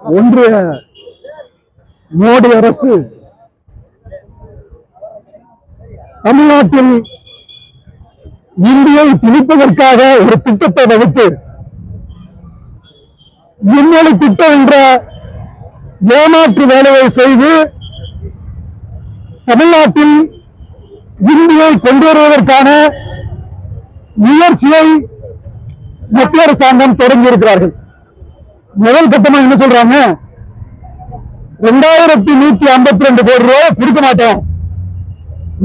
ஒன்றிய மோடி அரசு தமிழ்நாட்டில் இந்தியை திணிப்பதற்காக ஒரு திட்டத்தை வகுத்து விண்வெளி திட்டம் என்ற ஏமாற்று வேலையை செய்து தமிழ்நாட்டில் இந்தியை கொண்டு வருவதற்கான முயற்சியை மத்திய அரசாங்கம் தொடங்கி இருக்கிறார்கள் முதல் கட்டமா என்ன சொல்றாங்க? ரெண்டாயிரத்தி நூத்தி ஐம்பத்தி ரெண்டு கோடி ரூபாய் கொடுக்க மாட்டோம்.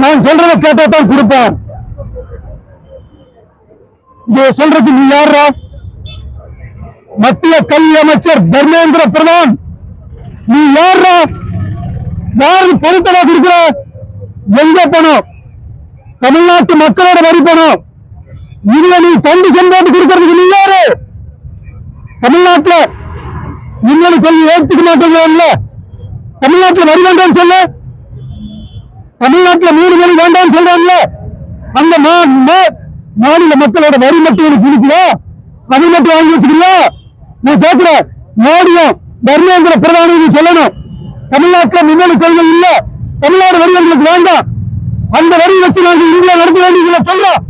நான் சொல்றதை கேட்டா தான் கொடுப்பேன். இதை சொல்றது நீ யாரா மத்திய கல்வி அமைச்சர் தர்மேந்திர பிரதான். நீ யாரா யாருக்கு பொருத்தமா கொடுக்கிற? எங்க பணம் தமிழ்நாட்டு மக்களோட வரி பணம் இதுல நீ கண்டு சென்றாட்டு கொடுக்கறதுக்கு நீ யாரு? தமிழ்நாட்டுல இன்னொரு கல்வி ஏற்றுக்க மாட்டேங்கிறோம்ல தமிழ்நாட்டில் வரி வேண்டாம் சொல்லு. தமிழ்நாட்டில் மூணு மணி வேண்டாம் சொல்றாங்கல்ல அந்த மாநில மக்களோட வரி மட்டும் எனக்கு இருக்குதா? அது மட்டும் வாங்கி வச்சுக்கல நான் கேட்கிறேன் மோடியும் தர்மேந்திர பிரதானி சொல்லணும். தமிழ்நாட்டில் மின்னணு கொள்கை இல்ல. தமிழ்நாடு வரி எங்களுக்கு வேண்டாம். அந்த வரி வச்சு நாங்கள் இந்தியா நடத்த வேண்டியதுல சொல்றோம்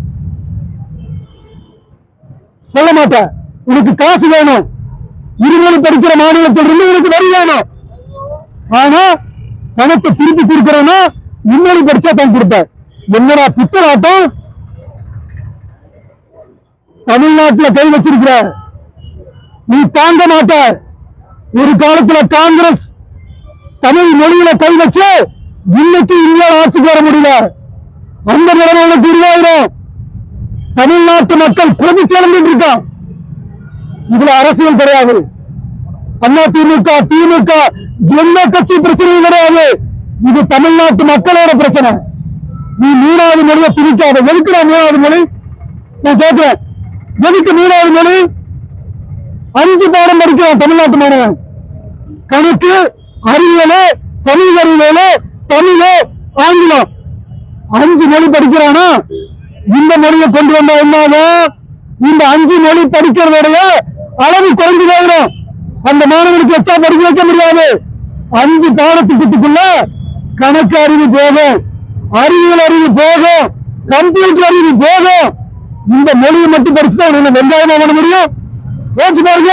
சொல்ல மாட்டேன். உனக்கு காசு வேணும். இருமொழி படிக்கிற மாநிலத்தில் இருந்து எனக்கு வரி வேணும். ஆனா பணத்தை திருப்பி கொடுக்கறேன்னா இன்னொரு படிச்சா தான் கொடுப்பேன். என்னடா பித்தலாட்டம் தமிழ்நாட்டுல கை வச்சிருக்கிற நீ தாங்க மாட்ட. ஒரு காலத்துல காங்கிரஸ் தமிழ் மொழியில கை வச்சு இன்னைக்கு இந்தியா ஆட்சிக்கு வர முடியல. அந்த நிலைமை உனக்கு உருவாயிரும். தமிழ்நாட்டு மக்கள் குழம்பி சேர்ந்து இருக்கான் இதுல அரசியல் கிடையாது. அண்ணா திமுக திமுக எந்த கட்சி பிரச்சனையும் கிடையாது. இது தமிழ்நாட்டு மக்களோட பிரச்சனை. நீ மூணாவது மொழியை திணிக்காத. எதுக்குடா மூணாவது மொழி? நான் கேட்கிறேன். எதுக்கு மூணாவது மொழி? அஞ்சு பாடம் படிக்கிறான் தமிழ்நாட்டு மாணவன். கணக்கு அறிவியல சமூக அறிவியல தமிழ் ஆங்கிலம். அஞ்சு மொழி படிக்கிறானா? இந்த மொழியை கொண்டு வந்தா என்னாலும் இந்த அஞ்சு மொழி படிக்கிறதுடைய அளவு குறைஞ்சு போயிடும். அந்த மாணவனுக்கு எச்சா படிக்க வைக்க முடியாது. அஞ்சு பாடத்திட்டத்துக்குள்ள கணக்கு அறிவு போகும். அறிவியல் அறிவு போகும். கம்ப்யூட்டர் அறிவு போகும். இந்த மொழியை மட்டும் படிச்சுதான் வெங்காயமா பண்ண முடியும். யோசிச்சு பாருங்க.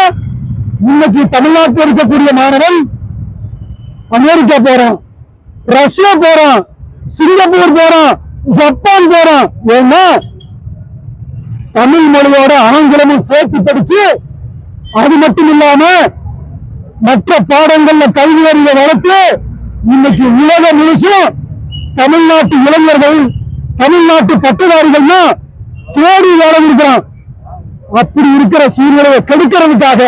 இன்னைக்கு தமிழ்நாட்டில் இருக்கக்கூடிய மாணவன் அமெரிக்கா போறான். ரஷ்யா போறான். சிங்கப்பூர் போறான். ஜப்பான் போறான். ஏன்னா தமிழ் மொழியோட ஆங்கிலமும் சேர்த்து படிச்சு அது மட்டும் இல்லாம மற்ற பாடங்கள்ல கல்வி அறிவை வளர்த்து இன்னைக்கு உலக முழுசும் தமிழ்நாட்டு இளைஞர்கள் தமிழ்நாட்டு பட்டதாரிகள்னா தேடி வேலை இருக்கிறான் அப்படி இருக்கிற சூழ்நிலையை கெடுக்கிறதுக்காக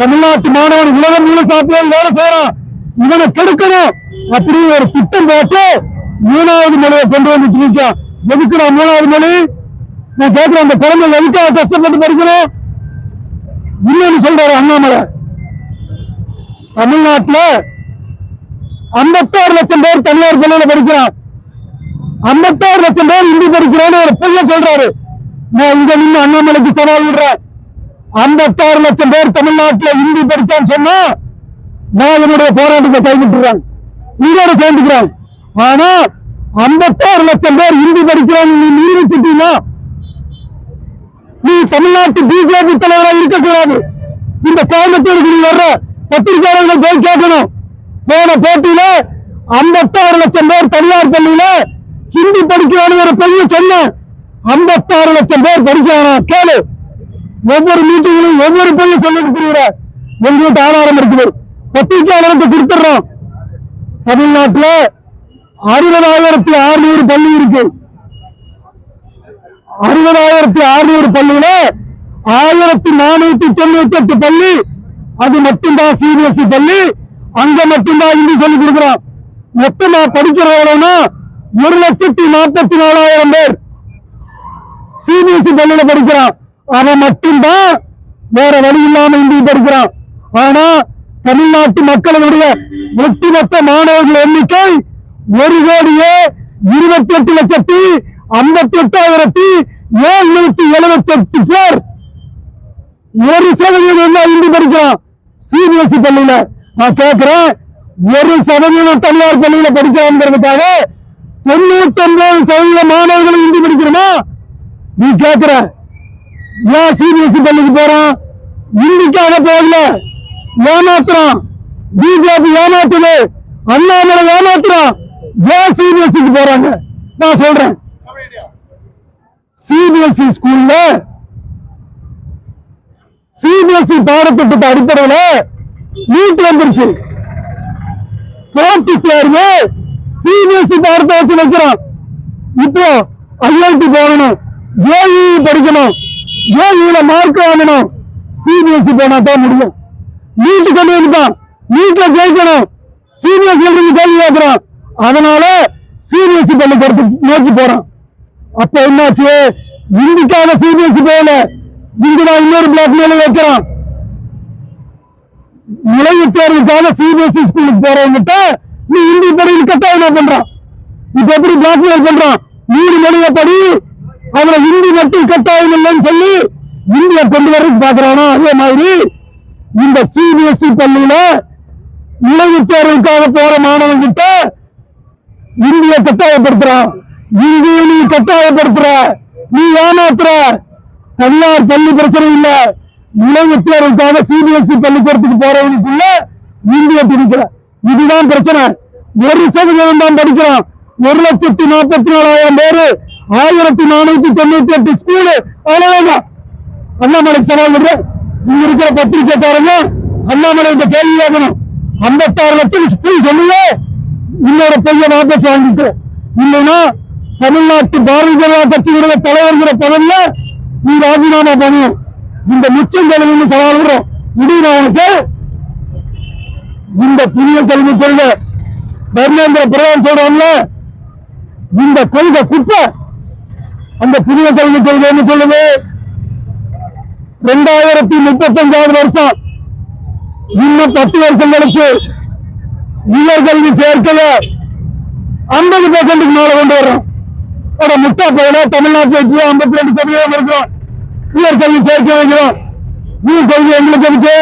தமிழ்நாட்டு மாணவன் உலகம் முழுசா போய் வேலை செய்யறான். இவனை கெடுக்கணும் அப்படின்னு ஒரு திட்டம் போட்டு மூணாவது மொழியை கொண்டு வந்துட்டு இருக்கான். எதுக்குடா மூணாவது மொழி நான் கேட்கிறேன் அந்த குழந்தை எதுக்காக கஷ்டப்பட்டு படிக்கணும்? இல்லைன்னு சொல்றாரு அண்ணாமலை. தமிழ்நாட்டுல ஐம்பத்தாறு லட்சம் பேர் தனியார் பள்ளியில படிக்கிறான் ஐம்பத்தாறு லட்சம் பேர் இந்தி படிக்கிறான்னு ஒரு பொய்ய சொல்றாரு. நான் இங்க நின்று அண்ணாமலைக்கு சவால் விடுறேன். ஐம்பத்தாறு லட்சம் பேர் தமிழ்நாட்டுல இந்தி படிச்சான்னு சொன்னா நான் என்னுடைய போராட்டத்தை கைவிட்டுறேன். நீரோட சேர்ந்துக்கிறேன். ஆனா ஐம்பத்தாறு லட்சம் பேர் இந்தி படிக்கிறான்னு நீ நிரூபிச்சிட்டீங்கன்னா நீ தமிழ்நாட்டு பிஜேபி தலைவராக இருக்கக்கூடாது. இந்த கோயம்புத்தூருக்கு நீ வர்ற. பத்திரிகையாளர்கள் போய் கேட்கணும். போன போட்டியில ஐம்பத்தாறு லட்சம் பேர் தனியார் பள்ளியில ஹிந்தி படிக்கிறான்னு ஒரு பையன் சொன்னேன் ஐம்பத்தாறு லட்சம் பேர் படிக்கிறானா? கேளு. ஒவ்வொரு மீட்டிங்கிலும் ஒவ்வொரு பெரிய சொல்லிட்டு தெரியுற எங்களுக்கு ஆதாரம் இருக்குது பத்திரிகையாளருக்கு கொடுத்துடுறோம். தமிழ்நாட்டுல அறுபதாயிரத்தி அறுநூறு பள்ளி இருக்கு. அறுபதாயிரத்தி அறுநூறு பள்ளியில ஆயிரத்தி நானூத்தி தொண்ணூத்தி எட்டு பள்ளி அது மட்டும்தான் சிபிஎஸ்இ பள்ளி. அங்க மட்டும்தான் இந்தி சொல்லி கொடுக்குறோம். மொத்தமா படிக்கிறது ஒரு லட்சத்தி நாற்பத்தி நாலாயிரம் பேர். சிபிஎஸ்இ பள்ளியில படிக்கிறான். அவன் மட்டும்தான் வேற வழி இல்லாம இந்தி படிக்கிறான். ஆனா தமிழ்நாட்டு மக்களுடைய ஒட்டுமொத்த மாணவர்கள் எண்ணிக்கை ஒரு கோடியே இருபத்தி எட்டு லட்சத்தி ஐம்பத்தி எட்டாயிரத்தி எழுநூத்தி எழுபத்தி எட்டு பேர். ஒரு சதவீதம் தான் இந்தி படிக்கிறான். சிபிஎஸ்இ பள்ளியில நான் கேட்கிறேன் ஒரு சதவீதம் தனியார் பள்ளியில படிக்கலாம்ங்கிறதுக்காக தொண்ணூத்தி ஒன்பது சதவீத மாணவர்கள் இந்தி படிக்கிறோமா நீ கேட்கிற. ஏன் சிபிஎஸ்இ பள்ளிக்கு போறான்? இந்திக்காக போகல. ஏமாத்துறான். பிஜேபி ஏமாத்துது. அண்ணாமலை ஏமாத்துறான். ஏன் சிபிஎஸ்சிக்கு போறாங்க? நான் சொல்றேன். சிபிஎஸ்இ ஸ்கூல்ல சிபிஎஸ்இ பாடத்திட்டத்தை அடிப்படையில நீட் வந்துருச்சு. போட்டி தேர்வு சிபிஎஸ்இ பாடத்தை வச்சு வைக்கிறோம் இப்போ ஐஐடி போகணும். ஏஇ படிக்கணும். ஏஇல மார்க் வாங்கணும். சிபிஎஸ்இ போனா தான் முடியும். நீட்டு கொண்டு வந்துட்டான் நீட்ல ஜெயிக்கணும். சிபிஎஸ்இ இருந்து கேள்வி கேட்கிறோம் அதனால சிபிஎஸ்இ பள்ளிக்கூடத்துக்கு நோக்கி போறான். அப்ப என்னாச்சு? இந்திக்காக சிபிஎஸ்இ போகல. இங்குதான் இன்னொரு பிளாக் மேல வைக்கிறான். நுழைவுத் தேர்வுக்காக சிபிஎஸ்இ ஸ்கூலுக்கு போறவங்கிட்ட நீ இந்தி படியில் கட்டாயம் பண்றான். இப்ப எப்படி பிளாக்மெயில் பண்றான்? நீடு மொழிய படி அவரை இந்தி மட்டும் கட்டாயம் இல்லைன்னு சொல்லி இந்திய கொண்டு வரதுக்கு பாக்குறானா அதே மாதிரி இந்த சிபிஎஸ்இ பள்ளியில நுழைவுத் தேர்வுக்காக போற மாணவன் கிட்ட இந்திய கட்டாயப்படுத்துறான். இந்திய நீ கட்டாயப்படுத்துற. நீ ஏமாத்துற. தனியார் பள்ளி பிரச்சனை இல்ல. நுழைவுத் தேர்வுக்காக சிபிஎஸ்இ பள்ளிக்கூடத்துக்கு போறவனுக்குள்ள இந்திய திணிக்கிற இதுதான் பிரச்சனை. ஒரு சதவீதம் தான் படிக்கிறோம் ஒரு லட்சத்தி நாற்பத்தி நாலாயிரம் பேரு. ஆயிரத்தி நானூத்தி தொண்ணூத்தி எட்டு ஸ்கூலு அவ்வளவுதான். அண்ணாமலை சவால் விடுறேன் இங்க இருக்கிற பத்திரிகைக்காரங்க அண்ணாமலை இந்த கேள்வி கேட்கணும். ஐம்பத்தாறு லட்சம் ஸ்கூல் சொல்லுங்க. இன்னொரு பெரிய வாபஸ் வாங்கிக்கோ. இல்லைன்னா தமிழ்நாட்டு பாரதிய ஜனதா கட்சியினுடைய தலைவர்கிற பதவியில நீ ராஜினாமா பண்ணும் இந்த முச்சம் தலைமை சவால் விடுறோம். முடியும் அவனுக்கு இந்த புதிய கல்வி கொள்கை தர்மேந்திர பிரதான் சொல்றாங்கல்ல இந்த கொள்கை குப்பை அந்த புதிய கல்வி கொள்கை என்ன சொல்லுது? ரெண்டாயிரத்தி முப்பத்தஞ்சாவது வருஷம். இன்னும் பத்து வருஷம் கழிச்சு உயர்கல்வி சேர்க்கல. ஐம்பது பெர்சென்ட்டுக்கு மேல கொண்டு வர்றோம். முட்டா பயில தமிழ்நாட்டில் இப்போ ஐம்பத்தி ரெண்டு சதவீதம் இருக்கும் உயர்கல்வி சேர்க்க வைக்கிறோம். நீ கொள்கை எங்களுக்கு இருக்கு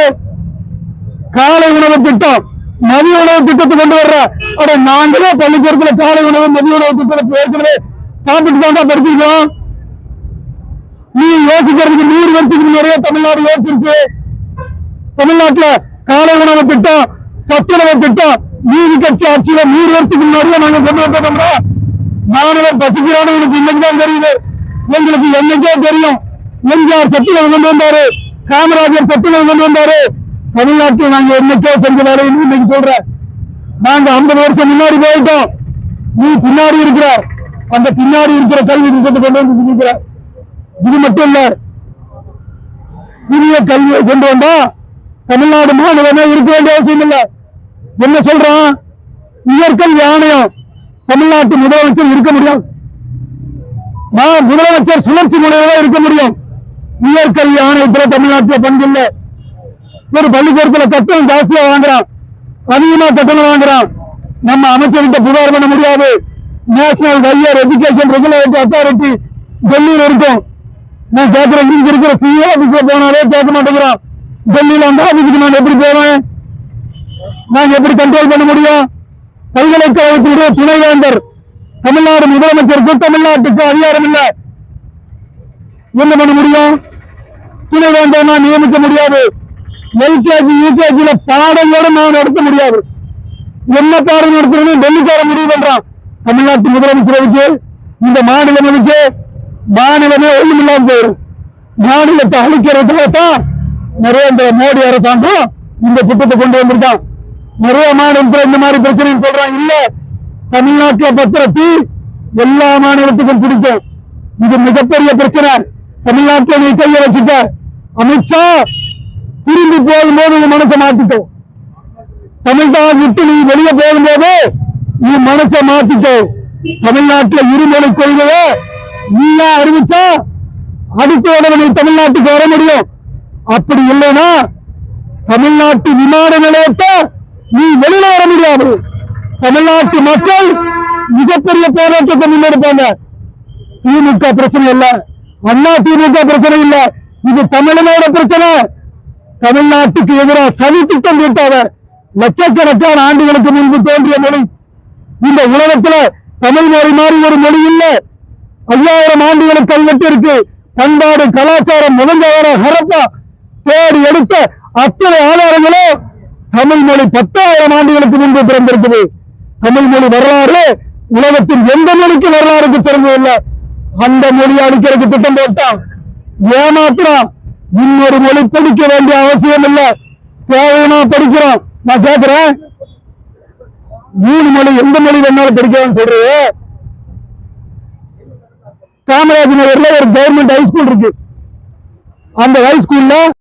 காலை உணவு திட்டம். மதிய உணவு திட்டத்தை கொண்டு வர்ற. அட நாங்களே பள்ளிக்கூடத்துல காலை உணவு மதிய உணவு திட்டத்தை ஏற்கனவே சாப்பிட்டு தான் படிச்சிருக்கோம் நீ யோசிக்கிறதுக்கு நூறு வருஷத்துக்கு முன்னாடியே தமிழ்நாடு யோசிச்சிருக்கு தமிழ்நாட்டுல காலை உணவு திட்டம் சத்துணவு திட்டம் நீதி கட்சி ஆட்சியில நூறு வருஷத்துக்கு முன்னாடியே நாங்க கொண்டு வந்தோம்னா மாணவர் பசிக்கிறான்னு எனக்கு இன்னைக்குதான் தெரியுது. எங்களுக்கு என்னைக்கே தெரியும். எம்ஜிஆர் சத்துணவு கொண்டு வந்தாரு. காமராஜர் சத்துணவு கொண்டு வந்தாரு. தமிழ்நாட்டில் நாங்க என்னைக்கோ செஞ்ச வேலைன்னு இன்னைக்கு சொல்றேன். நாங்க ஐம்பது வருஷம் முன்னாடி போயிட்டோம். நீ பின்னாடி இருக்கிற அந்த பின்னாடி இருக்கிற கல்வி திட்டத்தை கொண்டு வந்து நிற்கிற இது மட்டும் இல்ல புதிய கல்வியை கொண்டு வந்தா தமிழ்நாடு மாநிலமே இருக்க வேண்டிய அவசியம் இல்லை. என்ன சொல்றான்? உயர்கல்வி ஆணையம். தமிழ்நாட்டு முதலமைச்சர் இருக்க முடியும் நான் முதலமைச்சர் சுழற்சி முறையில இருக்க முடியும். உயர்கல்வி ஆணையத்துல தமிழ்நாட்டில் பங்கில்லை ஒரு பள்ளிக்கூடத்துல கட்டணம் ஜாஸ்தியா வாங்குறான். அதிகமா கட்டணம் வாங்குறான். நம்ம அமைச்சர்கிட்ட புகார் பண்ண முடியாது. National higher education regulatory authority டெல்லியில் இருக்கும். நான் கேட்கிறேன் இங்க இருக்கிற சிஏ ஆபீஸ்ல போனாலே கேட்க மாட்டேங்கிறான். டெல்லியில அந்த ஆபீஸுக்கு நான் எப்படி போவேன்? நான் எப்படி கண்ட்ரோல் பண்ண முடியும்? பல்கலைக்கழகத்தினுடைய துணைவேந்தர் தமிழ்நாடு முதலமைச்சருக்கு தமிழ்நாட்டுக்கு அதிகாரம் இல்லை என்ன பண்ண முடியும்? துணைவேந்தர் நான் நியமிக்க முடியாது. எல்கேஜி யூகேஜில பாடங்களோட நான் நடத்த முடியாது. என்ன பாடம் நடத்தணும் டெல்லிக்கார முடிவு பண்றான். தமிழ்நாட்டு முதலமைச்சருக்கு இந்த மாநிலம் இருக்கு மாநிலமே ஒண்ணுமில்லாம போயிடும். மாநிலத்தை அழிக்கிறதுக்காக தான் நரேந்திர மோடி அரசாங்கம் இந்த திட்டத்தை கொண்டு வந்திருக்கான். நிறைய மாநிலத்தில் இந்த மாதிரி பிரச்சனை சொல்றாங்க. இல்ல தமிழ்நாட்டுல பத்திரத்தி எல்லா மாநிலத்துக்கும் பிடிக்கும். இது மிகப்பெரிய பிரச்சனை. தமிழ்நாட்டில் நீ கைய வச்சுட்ட அமித்ஷா திரும்பி போகும்போது உன் மனசை மாத்திட்டோம் தமிழ்நாடு விட்டு நீ வெளியே போகும்போது நீ மனசை மாத்திட்டோம் தமிழ்நாட்டில் இருமொழி கொள்கையை நீயா அறிவிச்சா அடுத்த உடனே நீ தமிழ்நாட்டுக்கு வர முடியும். அப்படி இல்லைன்னா தமிழ்நாட்டு விமான நிலையத்தை நீ வெளியில வர முடியாது. தமிழ்நாட்டு மக்கள் மிகப்பெரிய போராட்டத்தை முன்னெடுப்பாங்க. திமுக பிரச்சனை இல்ல. அண்ணா திமுக பிரச்சனை இல்ல. இது தமிழனோட பிரச்சனை. தமிழ்நாட்டுக்கு எதிராக சதி திட்டம் தீட்டாத லட்சக்கணக்கான ஆண்டுகளுக்கு முன்பு தோன்றிய மொழி. இந்த உலகத்துல தமிழ் மொழி மாதிரி ஒரு மொழி இல்ல. ஐயாயிரம் ஆண்டுகளுக்கு கல்வெட்டு இருக்கு பண்பாடு கலாச்சாரம் முதஞ்சாதாரம் ஹரப்பா தேடி எடுத்த அத்தனை ஆதாரங்களும் தமிழ் மொழி பத்தாயிரம் ஆண்டுகளுக்கு முன்பு பிறந்திருக்குது. தமிழ் மொழி வரலாறு உலகத்தின் எந்த மொழிக்கு வரலாறுக்கு சிறந்ததில்லை அந்த மொழியை அழிக்கிறதுக்கு திட்டம் போட்டான். ஏமாத்துறான். இன்னொரு மொழி படிக்க வேண்டிய அவசியம் இல்லை. தேவையான படிக்கிறோம் நான் கேட்கிறேன் மூணு மொழி எந்த மொழி வேணாலும் படிக்கலாம் சொல்றது காமராஜ் நகர்ல ஒரு கவர்மெண்ட் ஹை ஸ்கூல் இருக்கு. அந்த ஹைஸ்கூல்ல